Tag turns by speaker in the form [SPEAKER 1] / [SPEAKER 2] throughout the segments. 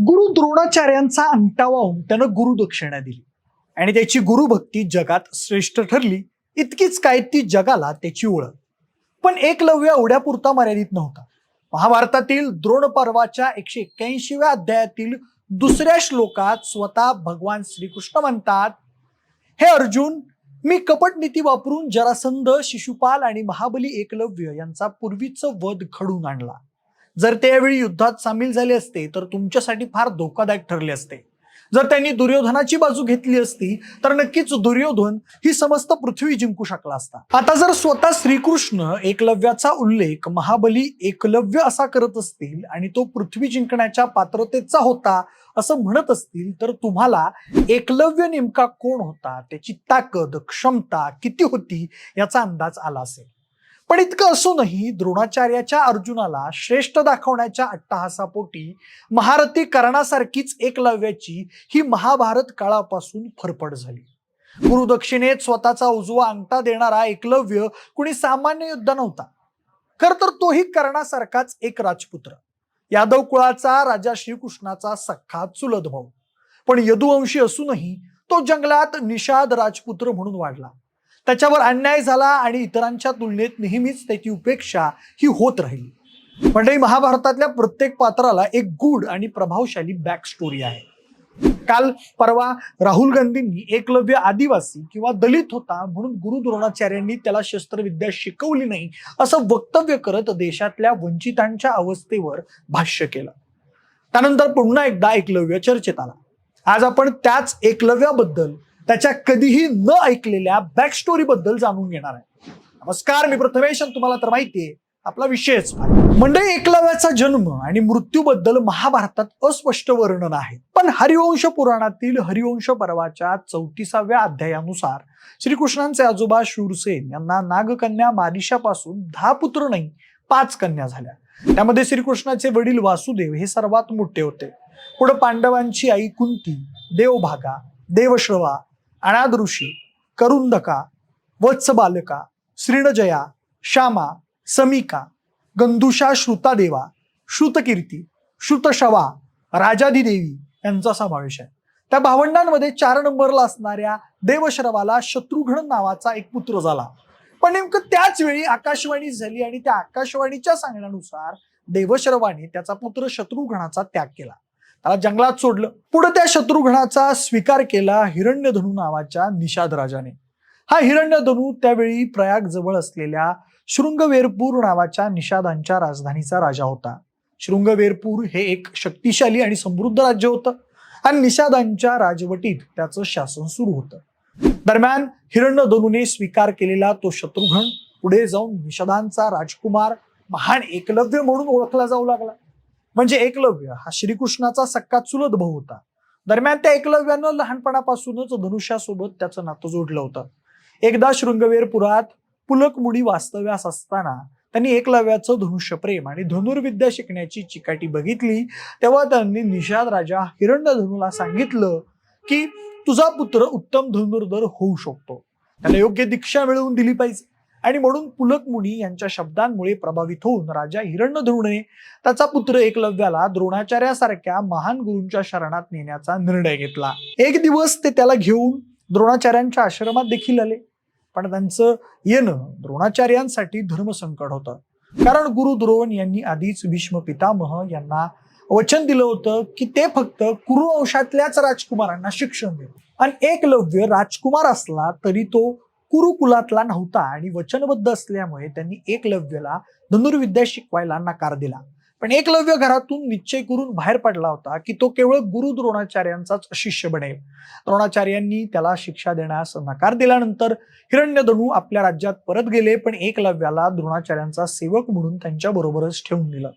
[SPEAKER 1] गुरु द्रोणाचार्यांचा अंगठा वाहून त्यानं गुरुदक्षिणा दिली. आणि त्याची गुरुभक्ती जगात श्रेष्ठ ठरली इतकीच काय ती जगाला त्याची ओळख. पण एकलव्य एवढ्यापुरता मर्यादित नव्हता. महाभारतातील द्रोण पर्वाच्या एकशे एक्क्याऐंशीव्या अध्यायातील दुसऱ्या श्लोकात स्वतः भगवान श्रीकृष्ण म्हणतात हे अर्जुन मी कपट नीती वापरून जरासंध शिशुपाल आणि महाबली एकलव्य यांचा पूर्वीच वध घडून आणला. जर ते यावेळी युद्धात सामील झाले असते तर तुमच्यासाठी फार धोकादायक ठरले असते. जर त्यांनी दुर्योधनाची बाजू घेतली असती तर नक्कीच दुर्योधन ही समस्त पृथ्वी जिंकू शकला असता. आता जर स्वतः श्रीकृष्ण एकलव्याचा उल्लेख महाबली एकलव्य असा करत असतील आणि तो पृथ्वी जिंकण्याच्या पात्रतेचा होता असं म्हणत असतील तर तुम्हाला एकलव्य नेमका कोण होता त्याची ताकद क्षमता किती होती याचा अंदाज आला असेल. पण इतकं असूनही द्रोणाचार्याच्या अर्जुनाला श्रेष्ठ दाखवण्याच्या अट्टहासापोटी महारथी कर्णासारखीच एकलव्याची ही महाभारत काळापासून फरफड झाली. गुरुदक्षिणेत स्वतःचा उजवा अंगठा देणारा एकलव्य कुणी सामान्य योद्धा नव्हता. खर तर तोही कर्णासारखाच एक राजपुत्र. यादव कुळाचा राजा श्रीकृष्णाचा सख्खा चुलत भाऊ. पण यदुवंशी असूनही तो जंगलात निषाद राजपुत्र म्हणून वाढला. त्याच्यावर अन्याय झाला आणि इतरांच्या तुलनेत नेहमीच त्याची उपेक्षा ही होत राहिली. मंडळी महाभारतातल्या प्रत्येक पात्राला एक गूढ आणि प्रभावशाली बॅक स्टोरी आहे. काल परवा राहुल गांधींनी एकलव्य आदिवासी किंवा दलित होता म्हणून गुरु द्रोणाचार्यांनी त्याला शस्त्रविद्या शिकवली नाही असं वक्तव्य करत देशातल्या वंचितांच्या अवस्थेवर भाष्य केलं. त्यानंतर पुन्हा एकदा एकलव्य चर्चेत आला. आज आपण त्याच एकलव्याबद्दल त्याच्या कधीही न ऐकलेल्या बॅक स्टोरी बद्दल जाणून घेणार आहे. नमस्कार मी प्रथमेश तुम्हाला तर माहितीये आपला विषयच मंडळी एकलव्याचा जन्म आणि मृत्यूबद्दल महाभारतात अस्पष्ट वर्णन आहे. पण हरिवंश पुराणातील हरिवंश पर्वाच्या चौतीसाव्या अध्यायानुसार श्रीकृष्णांचे आजोबा शूरसेन यांना नागकन्या मारिशापासून दहा पुत्र नाही पाच कन्या झाल्या. त्यामध्ये श्रीकृष्णाचे वडील वासुदेव हे सर्वात मोठे होते. पुढे पांडवांची आई कुंती देवभागा देवश्रवा अनाद ऋषी करुंदका वत्स बालका श्रीणजया श्यामा समिका गंधुषा श्रुतादेवा श्रुतकीर्ती श्रुतशवा राजाधिदेवी यांचा समावेश आहे. त्या भावंडांमध्ये चार नंबरला असणाऱ्या देवश्रवाला शत्रुघ्न नावाचा एक पुत्र झाला. पण नेमकं त्याच वेळी आकाशवाणी झाली आणि त्या आकाशवाणीच्या सांगण्यानुसार देवश्रवाने त्याचा पुत्र शत्रुघ्नाचा त्याग केला. त्याला जंगलात सोडलं. पुढे त्या शत्रुघ्नाचा स्वीकार केला हिरण्यधनू नावाच्या निषाद राजाने. हा हिरण्यधनू त्यावेळी प्रयाग जवळ असलेल्या शृंगवेरपूर नावाच्या निषादांच्या राजधानीचा राजा होता. शृंगवेरपूर हे एक शक्तिशाली आणि समृद्ध राज्य होतं आणि निषादांच्या राजवटीत त्याचं शासन सुरू होतं. दरम्यान हिरण्यधनूने स्वीकार केलेला तो शत्रुघ्न पुढे जाऊन निषादांचा राजकुमार महान एकलव्य म्हणून ओळखला जाऊ लागला. म्हणजे एकलव्य हा श्रीकृष्णाचा सक्का चुलत भाऊ होता. दरम्यान त्या एकलव्यानं लहानपणापासूनच धनुष्यासोबत त्याचं नातं जोडलं होतं. एकदा शृंगवेरपुरात पुलक मुडी वास्तव्यास असताना त्यांनी एकलव्याचं धनुष्य प्रेम आणि धनुर्विद्या शिकण्याची चिकाटी बघितली तेव्हा त्यांनी निषाद राजा हिरण्यधनूला सांगितलं की तुझा पुत्र उत्तम धनुर्धर होऊ शकतो. त्याला योग्य दीक्षा मिळवून दिली पाहिजे. आणि म्हणून पुलक मुनी यांच्या शब्दांमुळे प्रभावित होऊन राजा हिरण्यधनुने त्याचा पुत्र एकलव्याला द्रोणाचार्यासारख्या महान गुरूंच्या शरणात नेण्याचा निर्णय घेतला. एक दिवस ते त्याला घेऊन द्रोणाचार्यांच्या आश्रमात देखील आले. पण त्यांचं येणं द्रोणाचार्यांसाठी धर्मसंकट होतं. कारण गुरु द्रोण यांनी आधीच भीष्म पितामह यांना वचन दिलं होतं की ते फक्त कुरुवंशातल्याच राजकुमारांना शिक्षण देत आणि एकलव्य राजकुमार असला तरी तो कुरुकुलातला नव्हता आणि वचनबद्ध असल्यामुळे त्यांनी एकलव्यला धनुर्विद्या शिकवायला नकार दिला. पण एकलव्य घरातून निश्चय करून बाहेर पडला होता की तो केवळ गुरु द्रोणाचार्यांचाच शिष्य बनेल. द्रोणाचार्यांनी त्याला शिक्षा देण्यास नकार दिल्यानंतर हिरण्यधनू आपल्या राज्यात परत गेले पण एकलव्याला द्रोणाचार्यांचा सेवक म्हणून त्यांच्या बरोबरच ठेवून दिलं.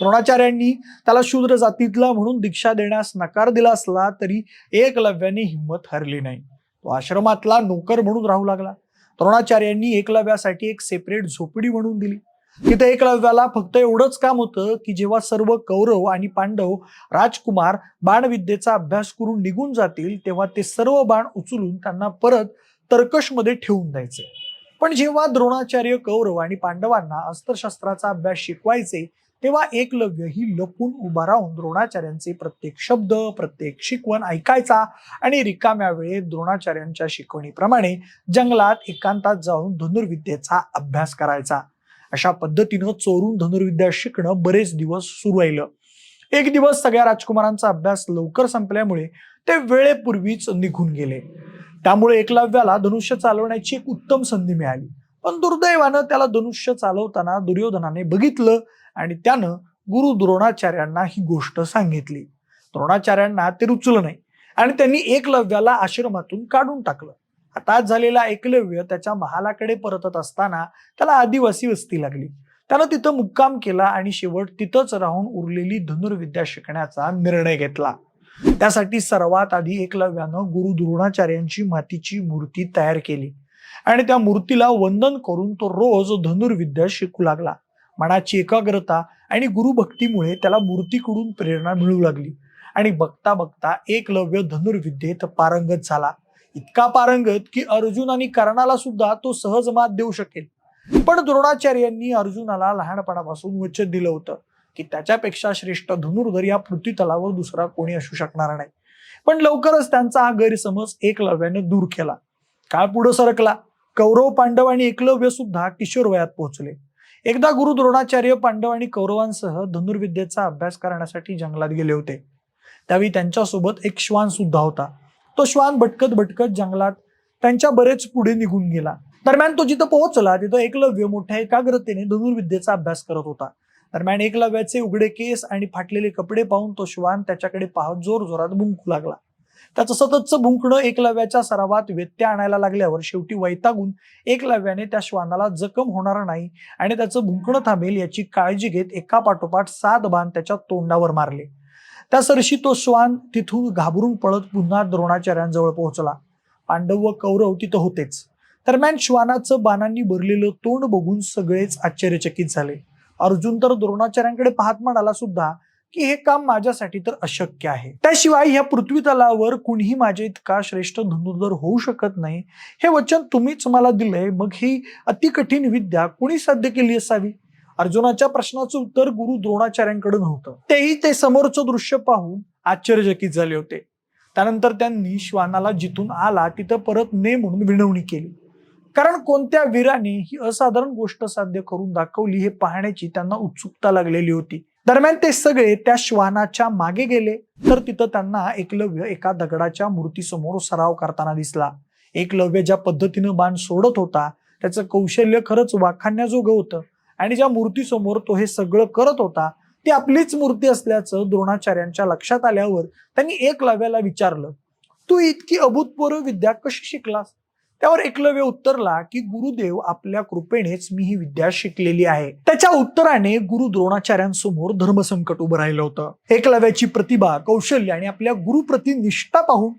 [SPEAKER 1] द्रोणाचार्यांनी त्याला शूद्र जातीतला म्हणून दीक्षा देण्यास नकार दिला असला तरी एकलव्याने हिंमत हरली नाही. तो आश्रमातला नोकर म्हणून राहू लागला. द्रोणाचार्यांनी एकलव्यासाठी एक सेपरेट झोपडी म्हणून दिली. तिथे एकलव्याला फक्त एवढंच काम होतं की जेव्हा सर्व कौरव आणि पांडव राजकुमार बाणविद्येचा अभ्यास करून निघून जातील तेव्हा ते सर्व बाण उचलून त्यांना परत तर्कशमध्ये ठेवून द्यायचे. पण जेव्हा द्रोणाचार्य कौरव आणि पांडवांना अस्त्रशस्त्राचा अभ्यास शिकवायचे तेव्हा एकलव्य ही लपून उभा राहून द्रोणाचार्यांचे प्रत्येक शब्द प्रत्येक शिकवण ऐकायचा आणि रिकाम्या वेळेत द्रोणाचार्यांच्या शिकवणीप्रमाणे जंगलात एकांतात जाऊन धनुर्विद्येचा अभ्यास करायचा. अशा पद्धतीनं चोरून धनुर्विद्या शिकणं बरेच दिवस सुरू राहिलं. एक दिवस सगळ्या राजकुमारांचा अभ्यास लवकर संपल्यामुळे ते वेळेपूर्वीच निघून गेले. त्यामुळे एकलव्याला धनुष्य चालवण्याची एक उत्तम संधी मिळाली. पण दुर्दैवानं त्याला धनुष्य चालवताना दुर्योधनाने बघितलं आणि त्यानं गुरु द्रोणाचार्यांना ही गोष्ट सांगितली. द्रोणाचार्यांना ते रुचलं नाही. आणि त्यांनी एकलव्याला आश्रमातून काढून टाकलं. आता झालेला एकलव्य त्याच्या महालाकडे परतत असताना त्याला आदिवासी वस्ती लागली. त्यानं तिथं मुक्काम केला आणि शेवट तिथंच राहून उरलेली धनुर्विद्या शिकण्याचा निर्णय घेतला. त्यासाठी सर्वात आधी एकलव्यानं गुरु द्रोणाचार्यांची मातीची मूर्ती तयार केली. आणि त्या मूर्तीला वंदन करून तो रोज धनुर्विद्या शिकू लागला. मनाची एकाग्रता आणि गुरुभक्तीमुळे त्याला मूर्तीकडून प्रेरणा मिळू लागली. आणि बघता बघता एकलव्य धनुर्विद्येत पारंगत झाला. इतका पारंगत की अर्जुन आणि कर्णाला सुद्धा तो सहज मात देऊ शकेल. पण द्रोणाचार्यांनी अर्जुनाला लहानपणापासून वचन दिलं होतं की त्याच्यापेक्षा श्रेष्ठ धनुर्धर या पृथ्वीतलावर दुसरा कोणी असू शकणार नाही. पण लवकरच त्यांचा हा गैरसमज एकलव्याने दूर केला. काळ पुढे सरकला. कौरव पांडव आणि एकलव्य सुद्धा किशोर वयात पोहोचले. एकदा गुरु द्रोणाचार्य पांडव आणि कौरवांसह धनुर्विद्येचा अभ्यास करण्यासाठी जंगलात गेले होते. त्यावेळी त्यांच्यासोबत एक श्वान सुद्धा होता. तो श्वान भटकत भटकत जंगलात त्यांच्या बरेच पुढे निघून गेला. दरम्यान तो जिथं पोहोचला तिथं एकलव्य मोठ्या एकाग्रतेने धनुर्विद्येचा अभ्यास करत होता. दरम्यान एकलव्याचे उघडे केस आणि फाटलेले कपडे पाहून तो श्वान त्याच्याकडे पाहत जोर जोरात भुंकू लागला. त्याचं सततचं भुंकणं एकलव्याच्या सरावात व्यत्यय आणायला लागल्यावर शेवटी वैतागून एकलव्याने त्या श्वानाला जखम होणार नाही आणि त्याचं भुंकणं थांबेल याची काळजी घेत एका पाठोपाठ सात बाण त्याच्या तोंडावर मारले. त्या सरशी तो श्वान तिथून घाबरून पळत पुन्हा द्रोणाचार्यांजवळ पोहोचला. पांडव व कौरव तिथं होतेच. दरम्यान श्वानाचं बाणांनी भरलेलं तोंड बघून सगळेच आश्चर्यचकित झाले. अर्जुन तर द्रोणाचार्यांकडे पाहत म्हणाला सुद्धा की हे काम माझ्यासाठी तर अशक्य आहे. त्याशिवाय ह्या पृथ्वी तलावर कुणीही माझ्या इतका श्रेष्ठ धनुर्धर होऊ शकत नाही. हे वचन तुम्हीच मला दिलंय. मग ही अति कठीण विद्या कुणी साध्य केली असावी? अर्जुनाच्या प्रश्नाचं उत्तर गुरु द्रोणाचार्यांकडे नव्हतं. तेही ते समोरचं दृश्य पाहून आश्चर्यचकित झाले होते. त्यानंतर त्यांनी श्वानाला जिथून आला तिथं परत ने म्हणून विनवणी केली. कारण कोणत्या वीराने ही असाधारण गोष्ट साध्य करून दाखवली हे पाहण्याची त्यांना उत्सुकता लागलेली होती. दरम्यान ते सगळे त्या श्वानाच्या मागे गेले तर तिथं त्यांना एकलव्य एका दगडाच्या मूर्तीसमोर सराव करताना दिसला. एकलव्य ज्या पद्धतीनं बाण सोडत होता त्याचं कौशल्य खरंच वाखाण्याजोगं होतं. आणि ज्या मूर्तीसमोर तो हे सगळं करत होता ती आपलीच मूर्ती असल्याचं द्रोणाचार्यांच्या लक्षात आल्यावर त्यांनी एकलव्याला विचारलं तू इतकी अभूतपूर्व विद्या कशी शिकलास? त्यावर एकलव्य उत्तरला की गुरुदेव आपल्या कृपेनेच मी ही विद्या शिकलेली आहे. त्याच्या उत्तराने गुरु द्रोणाचार्यांसमोर धर्मसंकट उभं राहिलं होतं. एकलव्याची प्रतिभा कौशल्य आणि आपल्या गुरुप्रती निष्ठा पाहून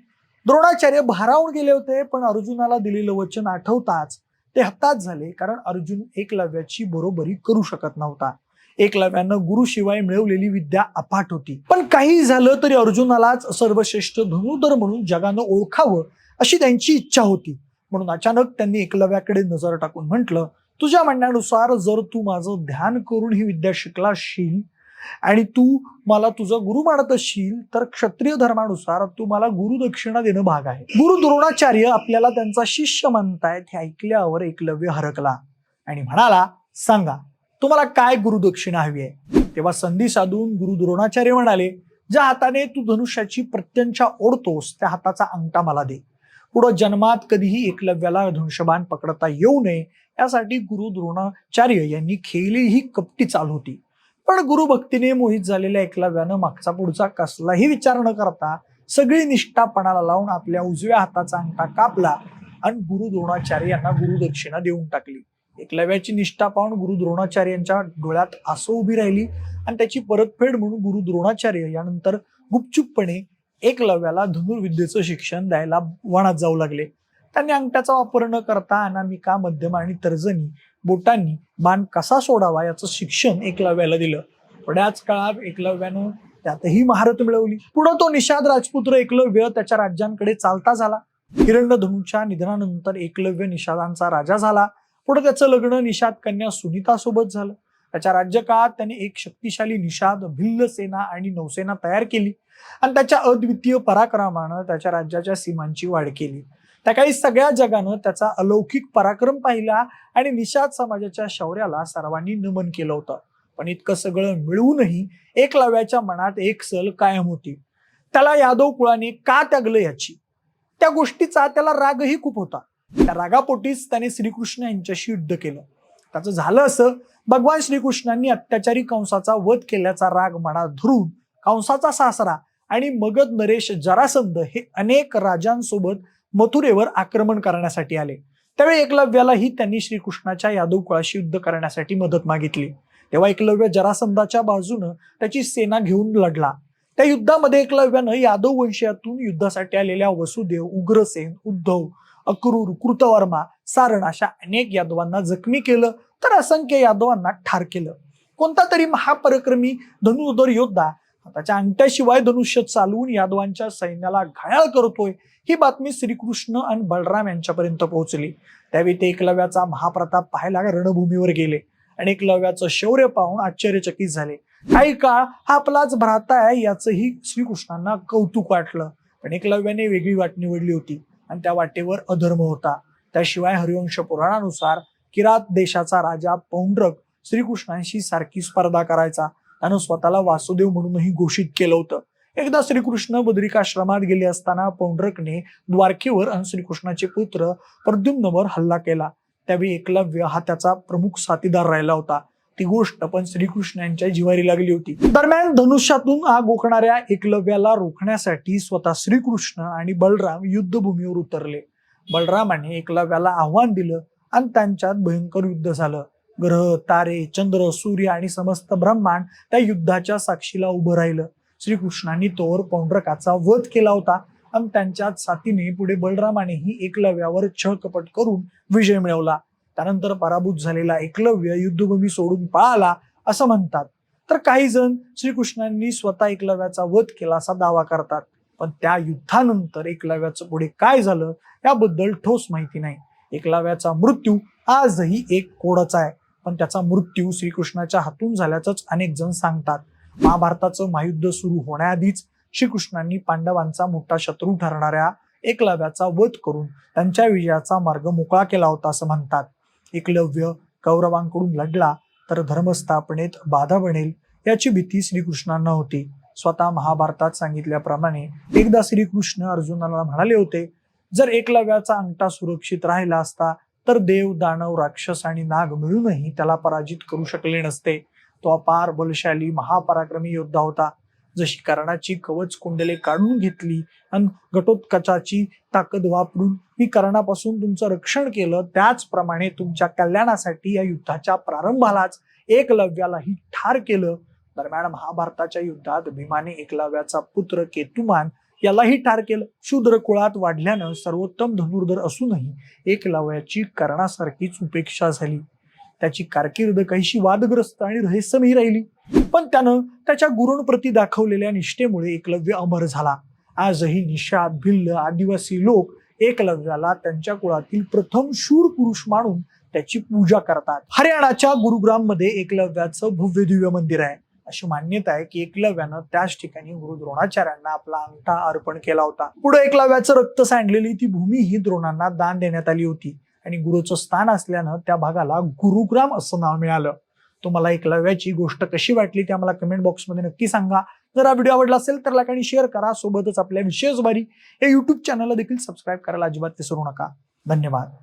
[SPEAKER 1] द्रोणाचार्य भारावून गेले होते पण अर्जुनाला दिलेलं वचन आठवताच ते हताश झाले कारण अर्जुन एकलव्याची बरोबरी करू शकत नव्हता. एकलव्यानं गुरुशिवाय मिळवलेली विद्या अफाट होती. पण काही झालं तरी अर्जुनालाच सर्वश्रेष्ठ धनुधर म्हणून जगानं ओळखावं अशी त्यांची इच्छा होती. म्हणून अचानक त्यांनी एकलव्याकडे नजर टाकून म्हटलं तुझ्या म्हणण्यानुसार जर तू माझं ध्यान करून ही विद्या शिकला असशील आणि तू मला तुझा गुरु मानत असशील तर क्षत्रिय धर्मानुसार तू मला गुरु दक्षिणा देणं भाग आहे. गुरु द्रोणाचार्य आपल्याला त्यांचा शिष्य म्हणतायत हे ऐकल्यावर एकलव्य हरकला. आणि म्हणाला सांगा तुम्हाला काय गुरुदक्षिणा हवी आहे? तेव्हा संधी साधून गुरु द्रोणाचार्य म्हणाले ज्या हाताने तू धनुष्याची प्रत्यंचा ओढतोस त्या हाताचा अंगठा मला दे. पुढं जन्मात कधीही एकलव्याला धनुष्यबाण पकडता येऊ नये यासाठी गुरु द्रोणाचार्य यांनी खेळली ही कपटी चाल होती. पण गुरुभक्तीने मोहित झालेल्या एकलव्यानं मागचा पुढचा कसलाही विचार न करता सगळी निष्ठापणाला लावून आपल्या उजव्या हाताचा अंगठा कापला आणि गुरु द्रोणाचार्य यांना गुरुदक्षिणा देऊन टाकली. एकलव्याची निष्ठा पाहून गुरु द्रोणाचार्य यांच्या डोळ्यात आसो उभी राहिली आणि त्याची परतफेड म्हणून गुरु द्रोणाचार्य यानंतर गुपचूपपणे एकलव्याला धनुर्विद्येचं शिक्षण द्यायला वनात जाऊ लागले. त्यांनी अंगठ्याचा वापर न करता अनामिका मध्यम आणि तर्जनी बोटांनी बाण कसा सोडावा याचं शिक्षण एकलव्याला दिलं. थोड्याच काळात एकलव्यानं त्यातही महारत मिळवली. पुढे तो निषाद राजपुत्र एकलव्य त्याच्या राज्यांकडे चालता झाला. हिरण्यधनुच्या निधनानंतर एकलव्य निषादांचा राजा झाला. पुढे त्याचं लग्न निषाद कन्या सुनीता सोबत झालं. त्याच्या राज्यकाळात त्याने एक शक्तिशाली निषाद भिल्ल सेना आणि नौसेना तयार केली. आणि त्याच्या अद्वितीय पराक्रमानं त्याच्या राज्याच्या सीमांची वाढ केली. त्या काही सगळ्या जगानं त्याचा अलौकिक पराक्रम पाहिला आणि निषाद समाजाच्या शौर्याला सर्वांनी नमन केलं होतं. पण इतकं सगळं मिळवूनही एकलव्याच्या मनात एक सल कायम होती. त्याला यादव कुळाने का त्यागलं याची? त्या गोष्टीचा त्याला रागही खूप होता. त्या रागापोटीच त्याने श्रीकृष्ण यांच्याशी युद्ध केलं. त्याचं झालं असं भगवान श्रीकृष्णांनी अत्याचारी कंसाचा वध केल्याचा राग मनात धरून कंसाचा सासरा आणि मगध नरेश जरासंध हे अनेक राजांसोबत मथुरेवर आक्रमण करण्यासाठी आले. त्यावेळी एकलव्यालाही त्यांनी श्रीकृष्णाच्या यादव कुळाशी युद्ध करण्यासाठी मदत मागितली. तेव्हा एकलव्य जरासंधाच्या बाजूनं त्याची सेना घेऊन लढला. त्या युद्धामध्ये एकलव्यानं यादव वंशयातून युद्धासाठी आलेल्या वसुदेव उग्रसेन उद्धव अक्रूर कृतवर्मा सारण अशा अनेक यादवांना जखमी केलं तर असंख्य यादवांना ठार केलं. कोणता तरी महापराक्रमी धनुर्धर योद्धा त्याच्या अंगठ्याशिवाय धनुष्य चालवून यादवांच्या सैन्याला घायाळ करतोय ही बातमी श्रीकृष्ण आणि बलराम यांच्यापर्यंत पोहोचली. त्यावेळी ते एकलव्याचा महाप्रताप पाहायला रणभूमीवर गेले आणि एकलव्याचं शौर्य पाहून आश्चर्यचकित झाले. काही काळ हा आपलाच भ्राता आहे याचंही श्रीकृष्णांना कौतुक वाटलं. पण एकलव्याने वेगळी वाट निवडली होती आणि त्या वाटेवर अधर्म होता. त्याशिवाय हरिवंश पुराणानुसार किरात देशाचा राजा पौंड्रक श्रीकृष्णांशी सारखी स्पर्धा करायचा. त्यानं स्वतःला वासुदेव म्हणूनही घोषित केलं होतं. एकदा श्रीकृष्ण बद्रिकाश्रमात गेले असताना पौंड्रकने द्वारकेवर आणि श्रीकृष्णाचे पुत्र प्रद्युम्नवर हल्ला केला. त्यावेळी एकलव्य हा त्याचा प्रमुख साथीदार राहिला होता. ती गोष्ट पण श्रीकृष्ण यांच्या जिवारी लागली होती. दरम्यान धनुष्यातून आग ओकणाऱ्या एकलव्याला रोखण्यासाठी स्वतः श्रीकृष्ण आणि बलराम युद्धभूमीवर उतरले. बलरामाने एकलव्याला आव्हान दिलं आणि त्यांच्यात भयंकर युद्ध झालं. ग्रह तारे चंद्र सूर्य आणि समस्त ब्रह्मांड त्या युद्धाच्या साक्षीला उभं राहिलं. श्रीकृष्णांनी तोवर पौंड्रकाचा वध केला होता आणि त्यांच्याच साथीने पुढे बलरामानेही एकलव्यावर छळ कपट करून विजय मिळवला. त्यानंतर पराभूत झालेला एकलव्य युद्धभूमी सोडून पळाला असं म्हणतात. तर काही जण श्रीकृष्णांनी स्वतः एकलव्याचा वध केला असा दावा करतात. पण त्या युद्धानंतर एकलव्याचं पुढे काय झालं याबद्दल ठोस माहिती नाही. एकलव्याचा मृत्यू आजही एक कोडच आहे. पण त्याचा मृत्यू श्रीकृष्णाच्या हातून झाल्याचंच अनेक जण सांगतात. महाभारताचं महायुद्ध सुरू होण्याआधीच श्रीकृष्णांनी पांडवांचा मोठा शत्रू ठरणाऱ्या एकलव्याचा वध करून त्यांच्या विजयाचा मार्ग मोकळा केला होता असं म्हणतात. एकलव्य कौरवांकडून लढला तर धर्मस्थापनेत बाधा बनेल याची भीती श्रीकृष्णांना होती. स्वतः महाभारतात सांगितल्याप्रमाणे एकदा श्रीकृष्ण अर्जुनाला म्हणाले होते जर एकलव्याचा अंगठा सुरक्षित राहिला असता तर देव दानव राक्षस आणि नाग मिळूनही त्याला पराजित करू शकले नसते. तो अपार बलशाली महापराक्रमी योद्धा होता. जशी कर्णाची कवच कुंडले काढून घेतली आणि घटोत्कचाची ताकद वापरून मी कर्णापासून तुमचं रक्षण केलं त्याचप्रमाणे तुमच्या कल्याणासाठी या युद्धाच्या प्रारंभालाच एकलव्यालाही ठार केलं. दरम्यान महाभारताच्या युद्धात भीमाने एकलव्याचा पुत्र केतुमान यालाही ठार केलं. शूद्र कुळात वाढल्यानं सर्वोत्तम धनुर्धर असूनही एकलव्याची कर्णासारखीच उपेक्षा झाली. त्याची कारकीर्द काहीशी वादग्रस्त आणि रहस्यमयी राहिली. पण त्यानं त्याच्या गुरूंप्रती दाखवलेल्या निष्ठेमुळे एकलव्य अमर झाला. आजही निषाद भिल्ल आदिवासी लोक एकलव्याला त्यांच्या कुळातील प्रथम शूर पुरुष मानून त्याची पूजा करतात. हरियाणाच्या गुरुग्राममध्ये एकलव्याचं भव्य दिव्य मंदिर आहे. अशी मान्यता आहे की एकलव्यानं त्याच ठिकाणी गुरु द्रोणाचार्यांना आपला अंगठा अर्पण केला होता. पुढे एकलव्याचं रक्त सांडलेली ती भूमी ही द्रोणांना दान देण्यात आली होती. आणि गुरुचं स्थान असल्यानं त्या भागाला गुरुग्राम असं नाव मिळालं. तुम्हाला एकलव्याची गोष्ट कशी वाटली ते आम्हाला कमेंट बॉक्समध्ये नक्की सांगा. जर हा व्हिडिओ आवडला असेल तर लाईक आणि शेअर करा. सोबतच आपल्या विशेष बारी या युट्यूब चॅनलला देखील सबस्क्राईब करायला अजिबात विसरू नका. धन्यवाद.